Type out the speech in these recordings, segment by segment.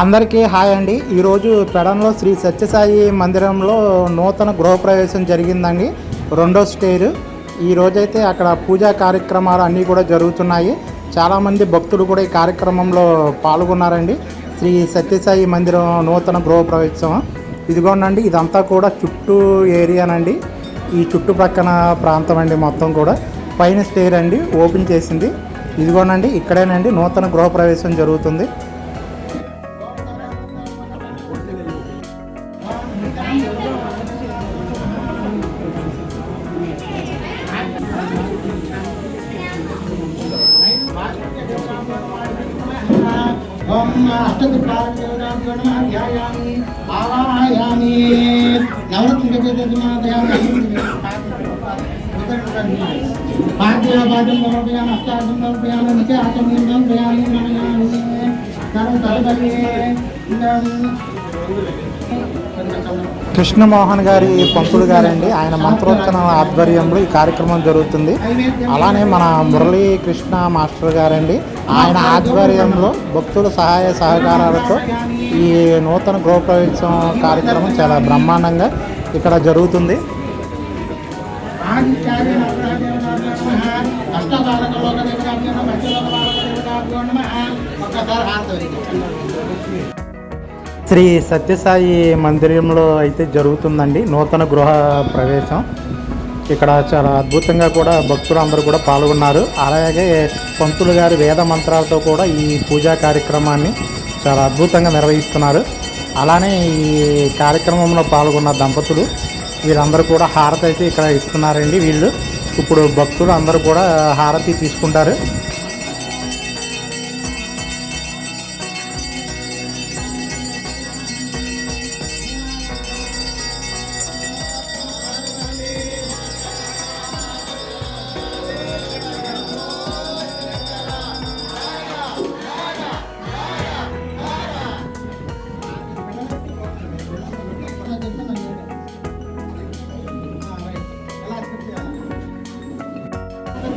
అందరికీ హాయ్ అండి. ఈరోజు పెడంలో శ్రీ సత్యసాయి మందిరంలో నూతన గృహప్రవేశం జరిగిందండి. రెండో స్టేరు. ఈ రోజైతే అక్కడ పూజా కార్యక్రమాలు అన్నీ కూడా జరుగుతున్నాయి. చాలామంది భక్తులు కూడా ఈ కార్యక్రమంలో పాల్గొన్నారండి. శ్రీ సత్యసాయి మందిరం నూతన గృహప్రవేశం. ఇదిగోనండి ఇదంతా కూడా చుట్టూ ఏరియానండి. ఈ చుట్టుప్రక్కన ప్రాంతం అండి మొత్తం కూడా. పైన స్టేర్ అండి ఓపెన్ చేసింది. ఇదిగోనండి ఇక్కడేనండి నూతన గృహప్రవేశం జరుగుతుంది. ఓం అష్టదిక్పాలకేవనాభ్యో ఆవాహయామి పాద్య సమర్పయామి అష్టాదం సమర్పయామి నిత్య సమర్పయామి సర్వ కృష్ణమోహన్ గారి పంతులు గారండి. ఆయన మంత్రోత్తన ఆధ్వర్యంలో ఈ కార్యక్రమం జరుగుతుంది. అలానే మన మురళీ కృష్ణ మాస్టర్ గారండి. ఆయన ఆధ్వర్యంలో భక్తుల సహాయ సహకారాలతో ఈ నూతన గృహప్రవేశం కార్యక్రమం చాలా బ్రహ్మాండంగా ఇక్కడ జరుగుతుంది. ఒక్కసారి శ్రీ సత్యసాయి మందిరంలో అయితే జరుగుతుందండి నూతన గృహ ప్రవేశం. ఇక్కడ చాలా అద్భుతంగా కూడా భక్తులు అందరూ కూడా పాల్గొన్నారు. అలాగే పంతులు గారి వేద మంత్రాలతో కూడా ఈ పూజా కార్యక్రమాన్ని చాలా అద్భుతంగా నిర్వహిస్తున్నారు. అలానే ఈ కార్యక్రమంలో పాల్గొన్న దంపతులు వీళ్ళందరూ కూడా హారతి అయితే ఇక్కడ ఇస్తున్నారండి వీళ్ళు. ఇప్పుడు భక్తులు అందరూ కూడా హారతి తీసుకుంటారు.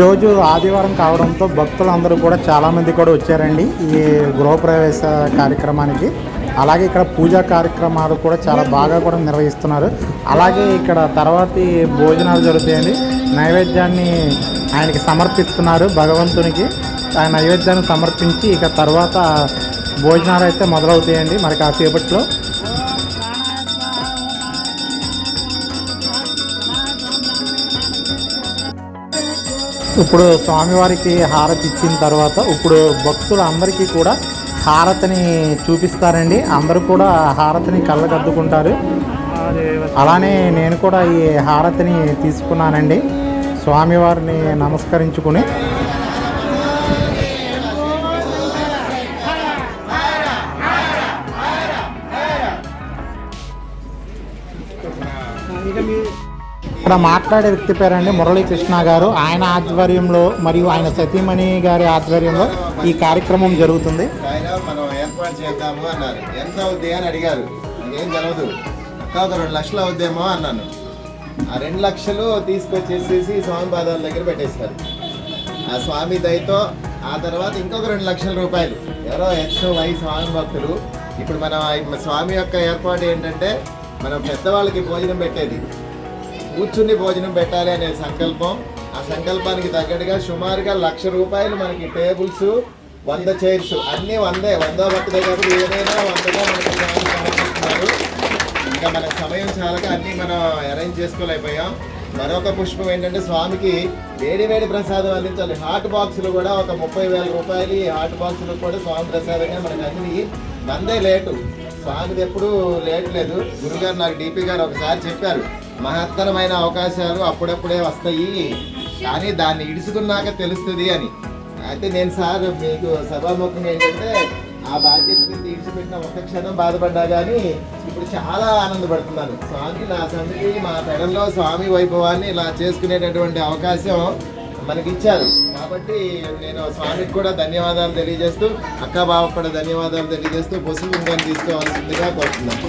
రోజు ఆదివారం కావడంతో భక్తులు అందరూ కూడా చాలామంది కూడా వచ్చారండి ఈ గృహప్రవేశ కార్యక్రమానికి. అలాగే ఇక్కడ పూజా కార్యక్రమాలు కూడా చాలా బాగా కూడా నిర్వహిస్తున్నారు. అలాగే ఇక్కడ తర్వాతి భోజనాలు జరుగుతాయండి. నైవేద్యాన్ని ఆయనకి సమర్పిస్తున్నారు భగవంతునికి. ఆ నైవేద్యాన్ని సమర్పించి ఇక తర్వాత భోజనాలు అయితే మొదలవుతాయండి. మరి కాసేపట్లో ఇప్పుడు స్వామివారికి హారతి ఇచ్చిన తర్వాత ఇప్పుడు భక్తులు అందరికీ కూడా హారతిని చూపిస్తారండి. అందరూ కూడా హారతిని కళ్ళకద్దుకుంటారు అలానే నేను కూడా ఈ హారతిని తీసుకున్నానండి. స్వామివారిని నమస్కరించుకుని ఇక్కడ మాట్లాడే వ్యక్తి పేరండి మురళీకృష్ణ గారు. ఆయన ఆధ్వర్యంలో మరియు ఆయన సతీమణి గారి ఆధ్వర్యంలో ఈ కార్యక్రమం జరుగుతుంది. ఆయన మనం ఏర్పాటు చేద్దాము అన్నారు. ఎంత అవుద్ది అని అడిగారు. నాకేం తెలవదు. కాదు రెండు లక్షలు అవుద్దేమో అన్నాను. ఆ రెండు లక్షలు తీసుకొచ్చేసేసి స్వామి పాదాల దగ్గర పెట్టేశారు ఆ స్వామి దయతో ఆ తర్వాత ఇంకొక రెండు లక్షల రూపాయలు. ఎవరో ఎక్స్ వై స్వామి భక్తులు. ఇప్పుడు మనం స్వామి యొక్క ఏర్పాటు ఏంటంటే మనం పెద్దవాళ్ళకి భోజనం పెట్టేది. కూర్చుని భోజనం పెట్టాలి అనే సంకల్పం. ఆ సంకల్పానికి తగ్గట్టుగా సుమారుగా లక్ష రూపాయలు మనకి టేబుల్స్ వంద చైర్స్ అన్నీ వందే. వంద బర్త్డే కాబట్టి ఏదైనా వందగా మనకి సమర్పిస్తున్నారు ఇంకా మన సమయం చాలక అన్నీ మనం అరేంజ్ చేసుకోలేకపోయాం. మరొక పుష్పం ఏంటంటే స్వామికి వేడి వేడి ప్రసాదం అందించాలి. హాట్ బాక్సులు కూడా ఒక ముప్పై వేల రూపాయలు ఈ హాట్ బాక్సులు కూడా స్వామి ప్రసాదంగా మనకి అన్ని మందే లేటు. స్వామిది ఎప్పుడూ లేట్ లేదు. గురుగారు నాకు డీపీ గారు ఒకసారి చెప్పారు. మహత్తరమైన అవకాశాలు అప్పుడప్పుడే వస్తాయి. కానీ దాన్ని ఇడుచుకున్నాక తెలుస్తుంది అని. అయితే నేను సార్ మీకు సభాముఖం ఏంటంటే ఆ బాధ్యతని తీర్చిపెట్టిన ఒక క్షణం బాధపడ్డా కానీ ఇప్పుడు చాలా ఆనందపడుతున్నాను. స్వామి నా సన్నిధి మా పెడల్లో స్వామి వైభవాన్ని ఇలా చేసుకునేటటువంటి అవకాశం మనకి ఇచ్చారు కాబట్టి నేను స్వామికి కూడా ధన్యవాదాలు తెలియజేస్తూ అక్క బావకు కూడా ధన్యవాదాలు తెలియజేస్తూ పసుపు కుంకాన్ని తీసుకోవాల్సిందిగా కోరుతున్నాను.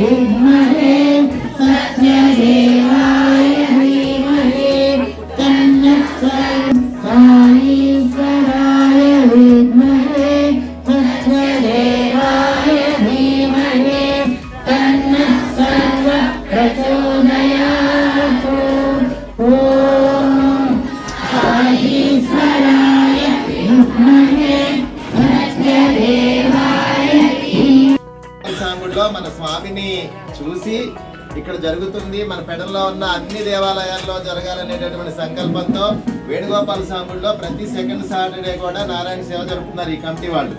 വിദ്മഹേ സത്യജേ చూసి ఇక్కడ జరుగుతుంది మన పెడల్లో ఉన్న అన్ని దేవాలయాల్లో జరగాలనేటటువంటి సంకల్పంతో వేణుగోపాల స్వాముల్లో ప్రతి సెకండ్ సాటర్డే కూడా నారాయణ సేవ జరుపుతున్నారు ఈ కమిటీ వాళ్ళు.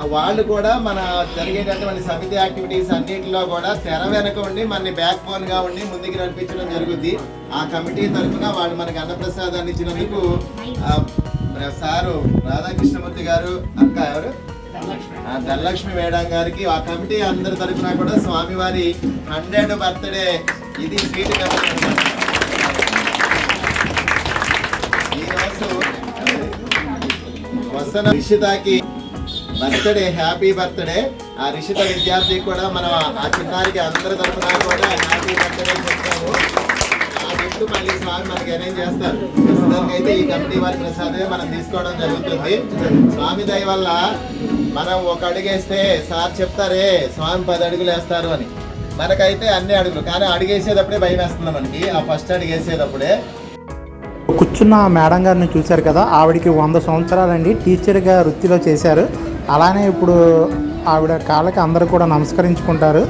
ఆ వాళ్ళు కూడా మన జరిగేటటువంటి సమితి యాక్టివిటీస్ అన్నింటిలో కూడా తెర వెనక ఉండి మనని బ్యాక్ బోన్గా ఉండి ముందుకు నడిపించడం జరుగుద్ది. ఆ కమిటీ తరఫున వాళ్ళు మనకి అన్నప్రసాదాన్ని ఇచ్చినందుకు సారు రాధాకృష్ణమూర్తి గారు అక్క ఎవరు? ధనలక్ష్మి. మేడం గారికి ఆ కమిటీ అందరి తరఫున కూడా స్వామివారి హండ్రెడ్ బర్త్డే. ఇది స్వీట్ కమిటీ. అన్నమాట. ఈరోజు రిషితాకి బర్త్డే హ్యాపీ బర్త్డే. ఆ రిషిత విద్యార్థి కూడా మనం ఆ చిన్నారికి అందరి తరఫున కూడా హ్యాపీ బర్త్డే చెప్తాము ఆ గిఫ్ట్ మళ్ళీ స్వామి మనకి అరేంజ్ చేస్తారు. ప్రస్తుతానికి అయితే ఈ కమిటీ వారి ప్రసాదమే మనం తీసుకోవడం జరుగుతుంది. స్వామి దయ వల్ల మనం ఒక అడుగు వేస్తే సార్ చెప్తారే స్వామి పది అడుగులు వేస్తారు అని. మనకైతే అన్ని అడుగులు కానీ అడుగేసేటప్పుడే భయం వేస్తుంది మనకి. ఆ ఫస్ట్ అడుగు వేసేటప్పుడే కూర్చున్న మేడం గారిని చూశారు కదా ఆవిడకి వంద సంవత్సరాలండి. టీచర్గా వృత్తిలో చేశారు. అలానే ఇప్పుడు ఆవిడ కాళ్ళకి అందరూ కూడా నమస్కరించుకుంటారు.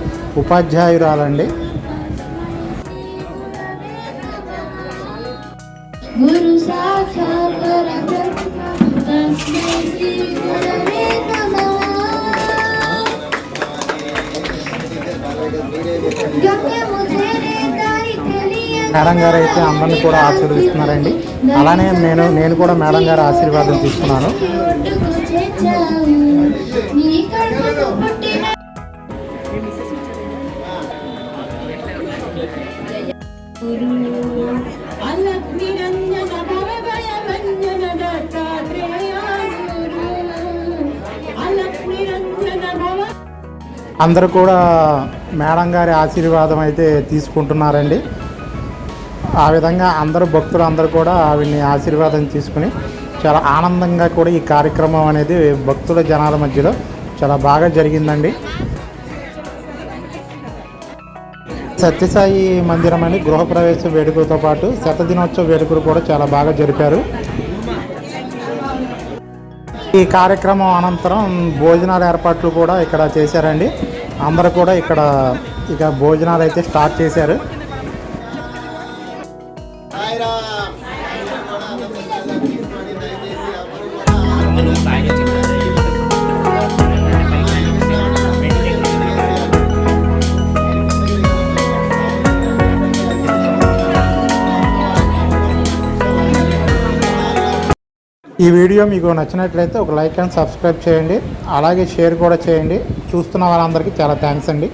ఉపాధ్యాయురాలండి. గురు సాక్షాత్ మేడం గారు అయితే అందరిని కూడా ఆశీర్వదిస్తున్నారండి. అలానే నేను నేను కూడా మేడం గారు ఆశీర్వాదం తీసుకున్నాను. ఒడ్డుకు అందరూ కూడా మేడం గారి ఆశీర్వాదం అయితే తీసుకుంటున్నారండి. ఆ విధంగా అందరూ భక్తులు అందరూ కూడా ఆవిడ్ని ఆశీర్వాదం తీసుకుని చాలా ఆనందంగా కూడా ఈ కార్యక్రమం అనేది భక్తుల జనాల మధ్యలో చాలా బాగా జరిగిందండి. సత్యసాయి మందిరం అని గృహప్రవేశ వేడుకలతో పాటు శతదినోత్సవ వేడుకలు కూడా చాలా బాగా జరిపారు. ఈ కార్యక్రమం అనంతరం భోజనాల ఏర్పాట్లు కూడా ఇక్కడ చేశారండి. అందరూ కూడా ఇక్కడ ఇక భోజనాలు అయితే స్టార్ట్ చేశారు. ఈ వీడియో మీకు నచ్చినట్లయితే ఒక లైక్ అండ్ సబ్స్క్రైబ్ చేయండి. అలాగే షేర్ కూడా చేయండి. చూస్తున్న వాళ్ళందరికీ చాలా థ్యాంక్స్ అండి.